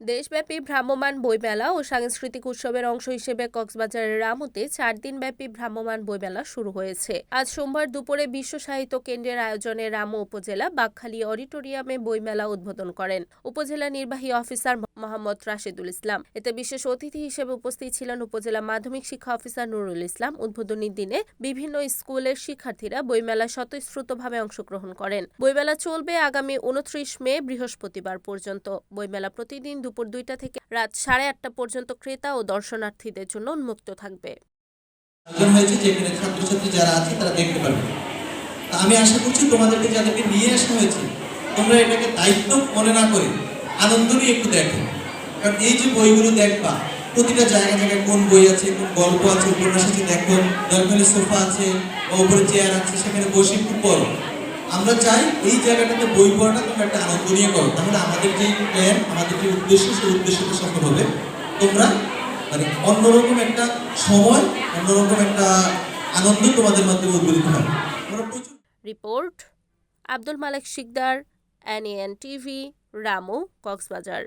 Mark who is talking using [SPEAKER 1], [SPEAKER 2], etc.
[SPEAKER 1] দেশব্যাপী ভ্রাম্যমান বইমেলা ও সাংস্কৃতিক উৎসবের অংশ হিসেবে কক্সবাজারের রামুতে চার দিনব্যাপী ভ্রাম্যমান বইমেলা শুরু হয়েছে। আজ সোমবার দুপুরে বিশ্ব সাহিত্য কেন্দ্রের আয়োজনে রামু উপজেলা বাকখালী অডিটোরিয়ামে বইমেলা উদ্বোধন করেন। উপজেলা নির্বাহী অফিসার মোহাম্মদ রাশেদুল ইসলাম। এতে বিশেষ অতিথি হিসেবে উপস্থিত ছিলেন উপজেলা মাধ্যমিক শিক্ষা অফিসার নুরুল ইসলাম। উদ্বোধনী দিনে বিভিন্ন স্কুলের শিক্ষার্থীরা বইমেলায় স্বতঃস্ফূর্তভাবে অংশগ্রহণ করেন। বইমেলা চলবে আগামী উনত্রিশ মে বৃহস্পতিবার পর্যন্ত। বইমেলা প্রতিদিন দুপুর দুইটা থেকে রাত সাড়ে আটটা পর্যন্ত ক্রেতা ও দর্শনার্থীদের জন্য উন্মুক্ত থাকবে।
[SPEAKER 2] আমি আশা করছি তোমাদেরকে যাদেরকে নিয়ে আসা হয়েছে, তোমরা এটাকে দায়িত্ব মনে না করে আনন্দ নিয়ে একটু দেখো। কারণ এই যে বইগুলো দেখবা, প্রতিটা জায়গায় জায়গায় কোন বই আছে, কোন গল্প আছে, উপন্যাস আছে, দেখো, দরকারি সোফা আছে বা উপরে চেয়ার আছে, সেখানে বসে একটু পড়ো। আমরা চাই এই জায়গাটাতে বই পড়াটা তোমরা একটা আনন্দ নিয়ে করো। তাহলে আমাদের যে প্ল্যান আমাদের যে উদ্দেশ্য, সেই উদ্দেশ্যটা সফল হবে। তোমরা মানে অন্যরকম একটা সময়, অন্যরকম একটা আনন্দ তোমাদের মাধ্যমে উদ্বোধিত হবে।
[SPEAKER 1] রিপোর্ট আব্দুল মালেক শিকদার এনএন টিভি রামু, কক্সবাজার।